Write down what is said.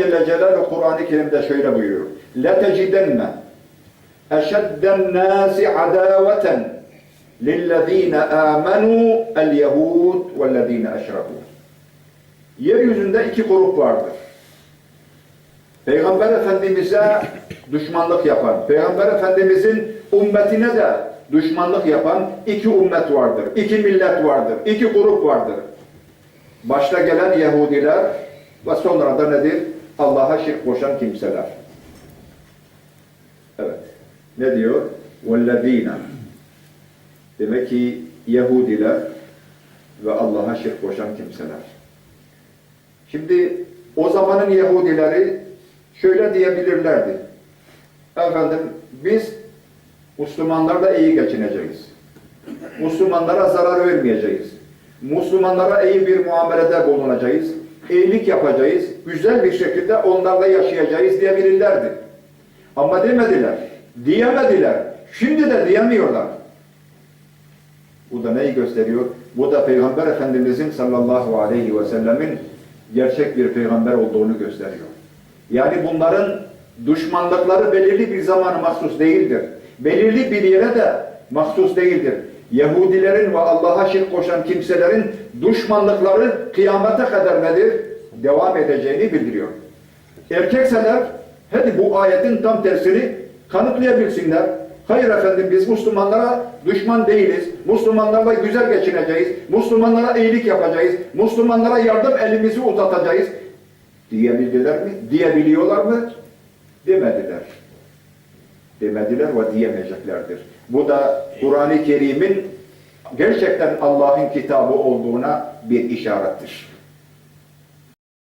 Celle Celaluhu Kur'an-ı Kerim'de şöyle buyuruyor. لَتَجِدَنَّ اَشَدَّ النَّاسِ عَدَاوَةً لِلَّذ۪ينَ آمَنُوا الْيَهُودِ وَالَّذ۪ينَ اَشْرَكُوا Yeryüzünde iki grup vardır. Peygamber Efendimiz'e düşmanlık yapan, Peygamber Efendimiz'in ümmetine de düşmanlık yapan iki ümmet vardır, iki millet vardır, iki grup vardır. Başta gelen Yahudiler ve sonra da nedir? Allah'a şirk koşan kimseler. Evet. Ne diyor? وَالَّذ۪ينَ Demek ki Yahudiler ve Allah'a şirk koşan kimseler. Şimdi o zamanın Yahudileri şöyle diyebilirlerdi. Efendim biz Müslümanlarla iyi geçineceğiz. Müslümanlara zarar vermeyeceğiz. Müslümanlara iyi bir muamelede bulunacağız. İyilik yapacağız. Güzel bir şekilde onlarla yaşayacağız diyebilirlerdi. Ama demediler. Diyemediler. Şimdi de diyemiyorlar. Bu da neyi gösteriyor? Bu da Peygamber Efendimizin sallallahu aleyhi ve sellemin gerçek bir peygamber olduğunu gösteriyor. Yani bunların düşmanlıkları belirli bir zamana mahsus değildir. Belirli bir yere de mahsus değildir. Yahudilerin ve Allah'a şirk koşan kimselerin düşmanlıkları kıyamete kadar nedir? Devam edeceğini bildiriyor. Erkekseler hadi bu ayetin tam tersini kanıtlayabilsinler. Hayır efendim biz Müslümanlara düşman değiliz. Müslümanlarla güzel geçineceğiz. Müslümanlara iyilik yapacağız. Müslümanlara yardım elimizi uzatacağız. Diyebildiler mi? Diyebiliyorlar mı? Demediler. Demediler ve diyemeyeceklerdir. Bu da Kur'an-ı Kerim'in gerçekten Allah'ın kitabı olduğuna bir işarettir.